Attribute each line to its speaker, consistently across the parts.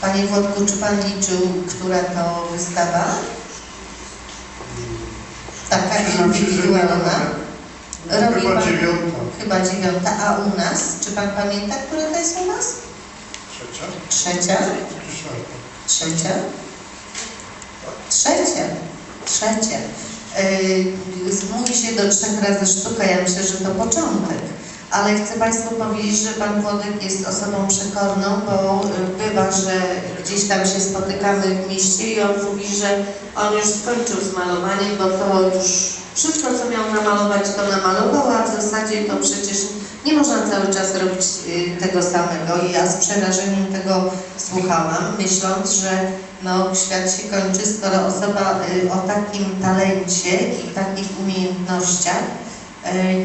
Speaker 1: Panie Włodku, czy Pan liczył, która to wystawa? Taka indywidualna?
Speaker 2: mam.
Speaker 1: Robi
Speaker 2: Chyba
Speaker 1: pan-
Speaker 2: dziewiąta.
Speaker 1: Chyba dziewiąta, a u nas? Czy Pan pamięta, która to jest u nas?
Speaker 2: Trzecia?
Speaker 1: Trzecia? Trzecia? Trzecia. Trzecia. Yy, mówi się do trzech razy sztuka, ja myślę, że to początek. Ale chcę Państwu powiedzieć, że Pan Włodek jest osobą przekorną, bo y, bywa, że gdzieś tam się spotykamy w mieście i on mówi, że on już skończył z malowaniem, bo to już wszystko, co miał namalować, to namalował, a w zasadzie to przecież nie można cały czas robić y, tego samego. I ja z przerażeniem tego słuchałam, myśląc, że no, świat się kończy, skoro osoba y, o takim talencie i takich umiejętnościach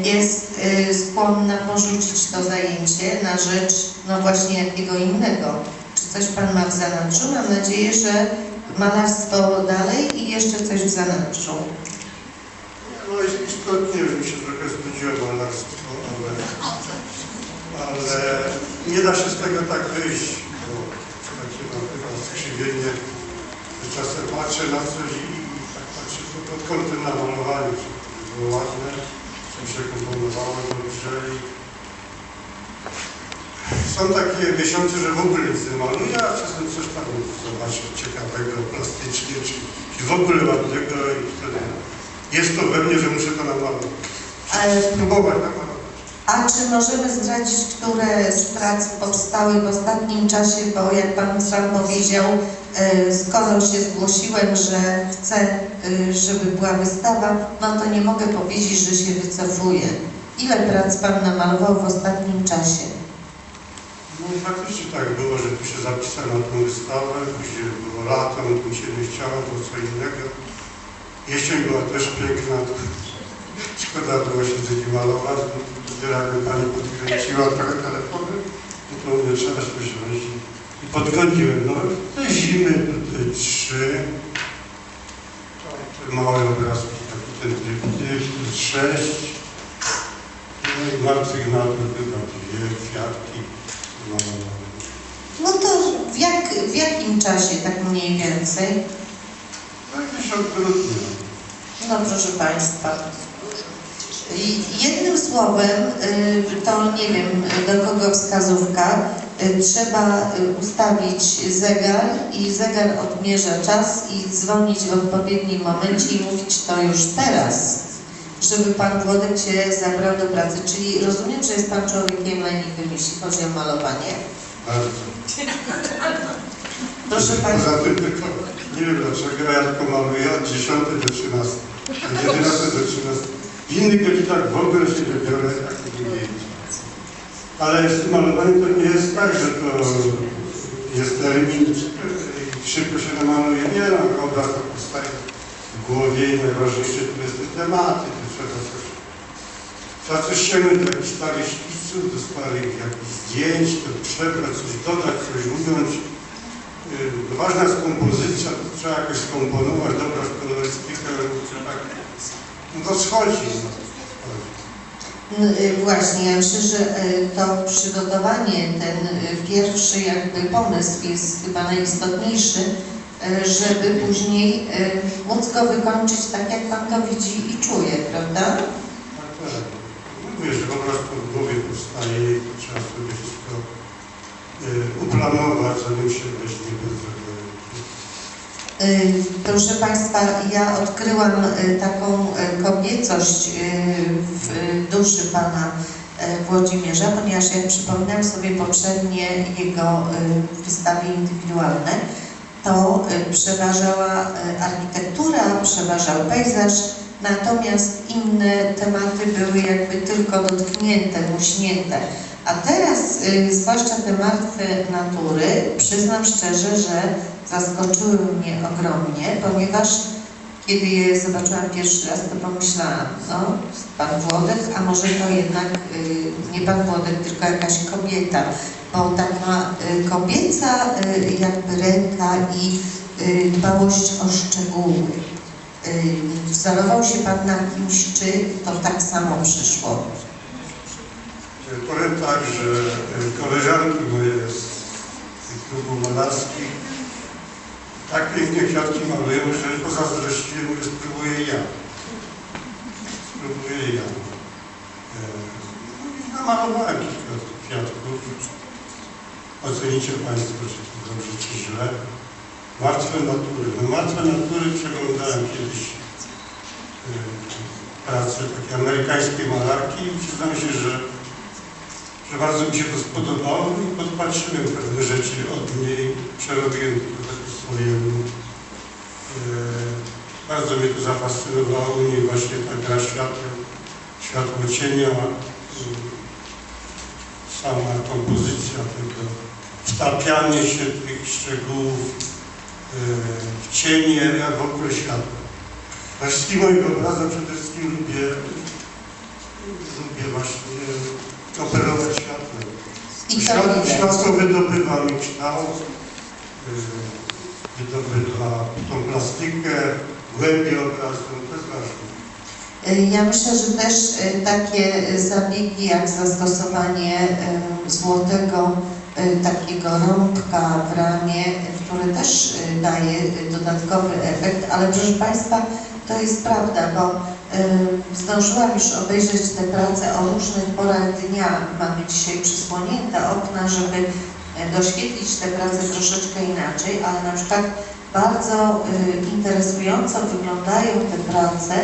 Speaker 1: jest y, skłonna porzucić to zajęcie na rzecz, no właśnie jakiego innego. Czy coś Pan ma w zanadrzu? Mam nadzieję, że malarstwo dalej i jeszcze coś w zanadrzu.
Speaker 2: No i istotnie mi się trochę znudziło malarstwo, ale, ale nie da się z tego tak wyjść, bo takie mam chyba skrzywienie, że czasem patrzę na coś i tak patrzę pod kątem namalowania, to było ładne, mi się komponowało dobrze i są takie miesiące, że w ogóle nic nie maluję, a czasem coś tam zobaczę ciekawego, plastycznie, czy, czy w ogóle ładnego i wtedy jest to we mnie, że muszę to namalować. Spróbować namalować.
Speaker 1: A czy możemy zdradzić, które z prac powstały w ostatnim czasie, bo jak Pan sam powiedział, e, skoro się zgłosiłem, że chcę, e, żeby była wystawa, no to nie mogę powiedzieć, że się wycofuję. Ile prac Pan namalował w ostatnim czasie?
Speaker 2: No faktycznie tak było, że tu się zapisałem na tą wystawę, później było lato, no mi się nie chciało, było co innego. Jesień była też piękna, to szkoda było się nie malować, tyle jakby Pani podkręciła trochę telefony, no to mówię, trzeba się wziąć. I podkręciłem, no te zimy, te trzy, te małe obrazki, taki ten to sześć, no i martwych nagród chyba dwie kwiatki. No,
Speaker 1: No to w, jak, w jakim czasie tak mniej więcej?
Speaker 2: no jakoś od grudnia.
Speaker 1: No proszę Państwa. I Jednym słowem, y, to nie wiem do kogo wskazówka, y, trzeba y, ustawić zegar i zegar odmierza czas i dzwonić w odpowiednim momencie i mówić to już teraz, żeby Pan Włodek się zabrał do pracy. Czyli rozumiem, że jest Pan człowiekiem leniwym, jeśli chodzi o malowanie.
Speaker 2: Bardzo.
Speaker 1: Proszę Państwa.
Speaker 2: Poza tym tylko, nie wiem dlaczego, ja tylko maluję od 10 do 13. Od 11 do 13. W innych godzinach w ogóle się nie biorę, jak to nie wiedzieć. Ale z tym malowaniem to nie jest tak, że to jest termin i szybko się namaluje. Nie no, obraz to powstaje w głowie i najważniejsze to jest te tematy, to trzeba coś Trzeba coś sięgnąć do jakichś starych szkiców, do starych jakichś zdjęć, to przebrać, coś dodać, coś ująć. Yy, Ważna jest kompozycja, to trzeba jakoś skomponować, kolorystykę, to tak, no to schodzi. No, schodzi.
Speaker 1: N- y, Właśnie, ja myślę, że y, to przygotowanie, ten y, pierwszy jakby pomysł jest chyba najistotniejszy, żeby później móc go wykończyć tak, jak Pan to widzi i czuje, prawda?
Speaker 2: Tak, tak. Mówię, że po prostu w głowie powstaje i trzeba sobie wszystko uplanować, zanim się weźmie do.
Speaker 1: Y, Proszę Państwa, ja odkryłam y, taką y, kobiecość w duszy Pana Włodzimierza, ponieważ jak przypominam sobie poprzednie jego wystawy indywidualne, to przeważała architektura, przeważał pejzaż, natomiast inne tematy były jakby tylko dotknięte, muśnięte. A teraz, zwłaszcza te martwe natury, przyznam szczerze, że zaskoczyły mnie ogromnie, ponieważ kiedy je zobaczyłam pierwszy raz, to pomyślałam, no, pan Włodek, a może to jednak y, nie pan Włodek, tylko jakaś kobieta, bo taka y, kobieca y, jakby ręka i dbałość o szczegóły. Y, wzorował się pan na kimś, czy to tak samo przyszło?
Speaker 2: Powiem tak, że koleżanki moje z klubu malarskich. Tak pięknie kwiatki malują, że pozazdrościłem, że spróbuję ja. Spróbuję ja. E, no i namalowałem kilka kwiatków. Ocenicie Państwo, czy to dobrze, czy źle. Martwe natury. No martwe natury przeglądałem kiedyś e, pracę takiej amerykańskiej malarki i przyznam się, że, że bardzo mi się to spodobało i podpatrzyłem pewne rzeczy od niej, przerobiłem swojemu. E, bardzo mnie to zafascynowało, niej właśnie ta gra światło cienia, e, sama kompozycja tego, wtapianie się tych szczegółów e, w cienie, jak w ogóle światła. Wszystkich moich obrazach przede wszystkim lubię, lubię właśnie operować światłem.
Speaker 1: I to
Speaker 2: światło wydobywa mi kształt, yy, wydobywa tą plastykę, głębię obrazu, to jest ważne.
Speaker 1: Ja myślę, że też y, takie zabiegi jak zastosowanie y, złotego y, takiego rąbka w ramie, y, który też daje dodatkowy efekt, ale proszę Państwa, to jest prawda, bo zdążyłam już obejrzeć te prace o różnych porach dnia. Mamy dzisiaj przysłonięte okna, żeby doświetlić te prace troszeczkę inaczej, ale na przykład bardzo y, interesująco wyglądają te prace,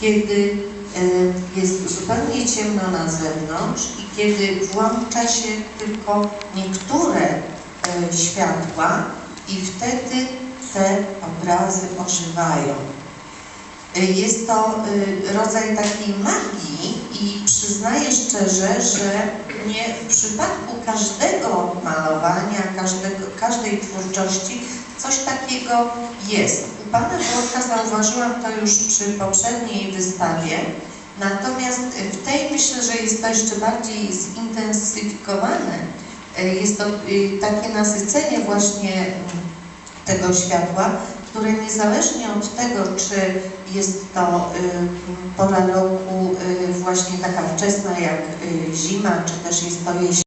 Speaker 1: kiedy y, jest zupełnie ciemno na zewnątrz i kiedy włącza się tylko niektóre y, światła i wtedy te obrazy ożywają. Jest to rodzaj takiej magii i przyznaję szczerze, że nie w przypadku każdego malowania, każdego, każdej twórczości coś takiego jest. U Pana Włodka zauważyłam to już przy poprzedniej wystawie, natomiast w tej myślę, że jest to jeszcze bardziej zintensyfikowane. Y, Jest to y, takie nasycenie właśnie mm, tego światła, które niezależnie od tego, czy jest to y, pora roku y, właśnie taka wczesna jak y, zima, czy też jest to jesień,